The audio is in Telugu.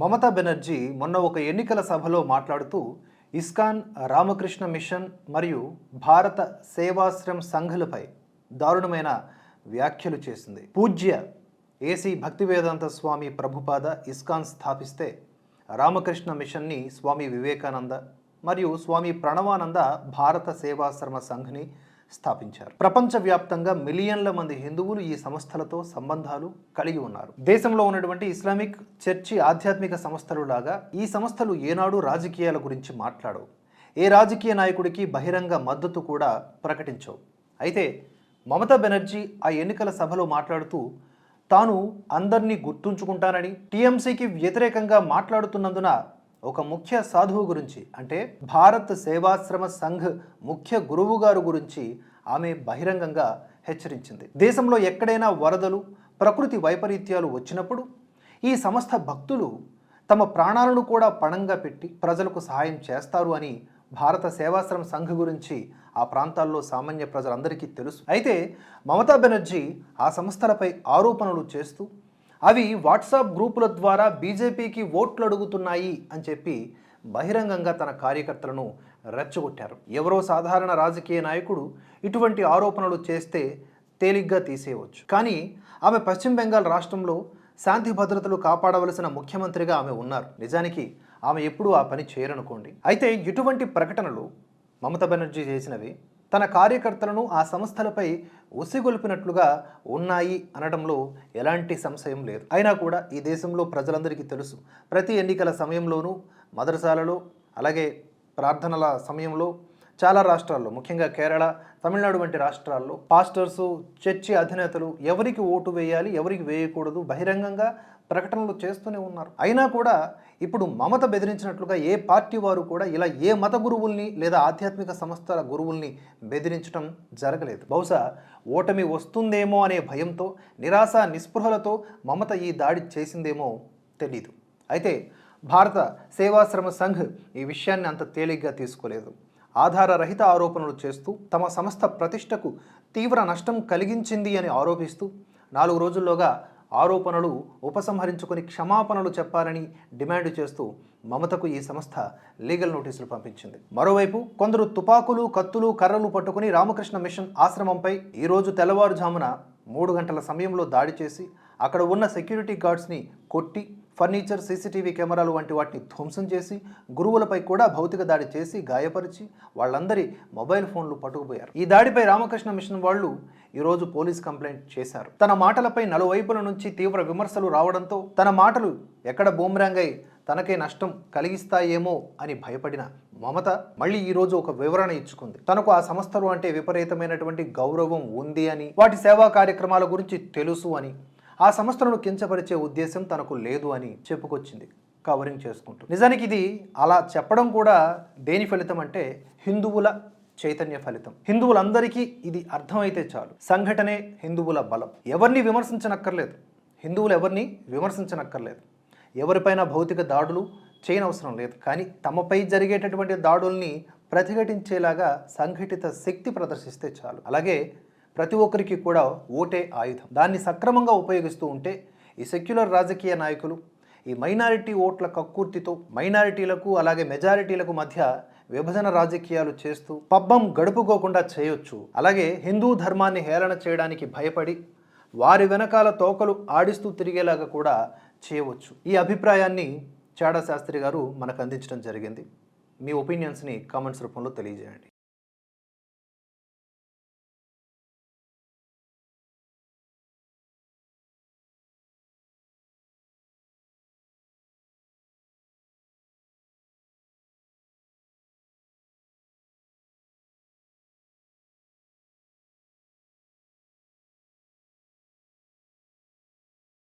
మమతా బెనర్జీ మొన్న ఒక ఎన్నికల సభలో మాట్లాడుతూ ఇస్కాన్ రామకృష్ణ మిషన్ మరియు భారత సేవాశ్రమ్ సంఘలపై దారుణమైన వ్యాఖ్యలు చేసింది. పూజ్య ఏసీ భక్తివేదాంత స్వామి ప్రభుపాద ఇస్కాన్ స్థాపిస్తే రామకృష్ణ మిషన్ని స్వామి వివేకానంద మరియు స్వామి ప్రణవానంద భారత సేవాశ్రమ సంఘ్ని స్థాపించారు. ప్రపంచవ్యాప్తంగా మిలియన్ల మంది హిందువులు ఈ సంస్థలతో సంబంధాలు కలిగి ఉన్నారు. దేశంలో ఉన్నటువంటి ఇస్లామిక్ చర్చి ఆధ్యాత్మిక సంస్థలు లాగా ఈ సంస్థలు ఏనాడు రాజకీయాల గురించి మాట్లాడవు. ఏ రాజకీయ నాయకుడికి బహిరంగ మద్దతు కూడా ప్రకటించవు. అయితే మమతా బెనర్జీ ఆ ఎన్నికల సభలో మాట్లాడుతూ తాను అందరినీ గుర్తుంచుకుంటానని టీఎంసీకి వ్యతిరేకంగా మాట్లాడుతున్నందున ఒక ముఖ్య సాధువు గురించి అంటే భారత్ సేవాశ్రమ సంఘ్ ముఖ్య గురువు గారు గురించి ఆమె బహిరంగంగా హెచ్చరించింది. దేశంలో ఎక్కడైనా వరదలు ప్రకృతి వైపరీత్యాలు వచ్చినప్పుడు ఈ సంస్థ భక్తులు తమ ప్రాణాలను కూడా పణంగా పెట్టి ప్రజలకు సహాయం చేస్తారు అని భారత సేవాశ్రమ సంఘ్ గురించి ఆ ప్రాంతాల్లో సామాన్య ప్రజలందరికీ తెలుసు. అయితే మమతా బెనర్జీ ఆ సంస్థలపై ఆరోపణలు చేస్తూ అవి వాట్సాప్ గ్రూపుల ద్వారా బీజేపీకి ఓట్లు అడుగుతున్నాయి అని చెప్పి బహిరంగంగా తన కార్యకర్తలను రెచ్చగొట్టారు. ఎవరో సాధారణ రాజకీయ నాయకుడు ఇటువంటి ఆరోపణలు చేస్తే తేలిగ్గా తీసేయవచ్చు. కానీ ఆమె పశ్చిమ బెంగాల్ రాష్ట్రంలో శాంతి భద్రతలు కాపాడవలసిన ముఖ్యమంత్రిగా ఆమె ఉన్నారు. నిజానికి ఆమె ఎప్పుడూ ఆ పని చేయరనుకోండి. అయితే ఇటువంటి ప్రకటనలు మమతా బెనర్జీ చేసినవి తన కార్యకర్తలను ఆ సంస్థలపై ఉసిగొల్పినట్లుగా ఉన్నాయి అనడంలో ఎలాంటి సంశయం లేదు. అయినా కూడా ఈ దేశంలో ప్రజలందరికీ తెలుసు. ప్రతి ఎన్నికల సమయంలోనూ మదరసాలలో అలాగే ప్రార్థనల సమయంలో చాలా రాష్ట్రాల్లో ముఖ్యంగా కేరళ తమిళనాడు వంటి రాష్ట్రాల్లో పాస్టర్సు చర్చి అధినేతలు ఎవరికి ఓటు వేయాలి ఎవరికి వేయకూడదు బహిరంగంగా ప్రకటనలు చేస్తూనే ఉన్నారు. అయినా కూడా ఇప్పుడు మమత బెదిరించినట్లుగా ఏ పార్టీ వారు కూడా ఇలా ఏ మత గురువుల్ని లేదా ఆధ్యాత్మిక సంస్థల గురువుల్ని బెదిరించడం జరగలేదు. బహుశా ఓటమి వస్తుందేమో అనే భయంతో నిరాశ నిస్పృహలతో మమత ఈ దాడి చేసిందేమో తెలీదు. అయితే భారత సేవాశ్రమ సంఘ్ ఈ విషయాన్ని అంత తేలిగ్గా తీసుకోలేదు. ఆధారరహిత ఆరోపణలు చేస్తూ తమ సంస్థ ప్రతిష్టకు తీవ్ర నష్టం కలిగించింది అని ఆరోపిస్తూ నాలుగు రోజుల్లోగా ఆరోపణలు ఉపసంహరించుకొని క్షమాపణలు చెప్పాలని డిమాండ్ చేస్తూ మమతకు ఈ సంస్థ లీగల్ నోటీసులు పంపించింది. మరోవైపు కొందరు తుపాకులు కత్తులు కర్రలు పట్టుకుని రామకృష్ణ మిషన్ ఆశ్రమంపై ఈరోజు తెల్లవారుజామున మూడు గంటల సమయంలో దాడి చేసి అక్కడ ఉన్న సెక్యూరిటీ గార్డ్స్ని కొట్టి ఫర్నిచర్ సీసీటీవీ కెమెరాలు వంటి వాటిని ధ్వంసం చేసి గురువులపై కూడా భౌతిక దాడి చేసి గాయపరిచి వాళ్ళందరి మొబైల్ ఫోన్లు పట్టుకుపోయారు. ఈ దాడిపై రామకృష్ణ మిషన్ వాళ్ళు ఈరోజు పోలీస్ కంప్లైంట్ చేశారు. తన మాటలపై నలువైపుల నుంచి తీవ్ర విమర్శలు రావడంతో తన మాటలు ఎక్కడ బూమ్రాంగ్ అయి తనకే నష్టం కలిగిస్తాయేమో అని భయపడిన మమత మళ్ళీ ఈరోజు ఒక వివరణ ఇచ్చుకుంది. తనకు ఆ సంస్థలు అంటే విపరీతమైనటువంటి గౌరవం ఉంది అని వాటి సేవా కార్యక్రమాల గురించి తెలుసు అని ఆ సంస్థలను కించపరిచే ఉద్దేశం తనకు లేదు అని చెప్పుకొచ్చింది. కవరింగ్ చేసుకుంటూ. నిజానికి ఇది అలా చెప్పడం కూడా దేని ఫలితం అంటే హిందువుల చైతన్య ఫలితం. హిందువులందరికీ ఇది అర్థమైతే చాలు. సంఘటనే హిందువుల బలం. ఎవరిని విమర్శించనక్కర్లేదు. హిందువులు ఎవరిని విమర్శించనక్కర్లేదు. ఎవరిపైన భౌతిక దాడులు చేయనవసరం లేదు. కానీ తమపై జరిగేటటువంటి దాడుల్ని ప్రతిఘటించేలాగా సంఘటిత శక్తి ప్రదర్శిస్తే చాలు. అలాగే ప్రతి ఒక్కరికి కూడా ఓటే ఆయుధం. దాన్ని సక్రమంగా ఉపయోగిస్తూ ఉంటే ఈ సెక్యులర్ రాజకీయ నాయకులు ఈ మైనారిటీ ఓట్ల కక్కుర్తితో మైనారిటీలకు అలాగే మెజారిటీలకు మధ్య విభజన రాజకీయాలు చేస్తూ పబ్బం గడుపుకోకుండా చేయొచ్చు. అలాగే హిందూ ధర్మాన్ని హేళన చేయడానికి భయపడి వారి వెనకాల తోకలు ఆడిస్తూ తిరిగేలాగా కూడా చేయవచ్చు. ఈ అభిప్రాయాన్ని చాడా శాస్త్రి గారు మనకు అందించడం జరిగింది. మీ ఒపీనియన్స్ని కామెంట్స్ రూపంలో తెలియజేయండి.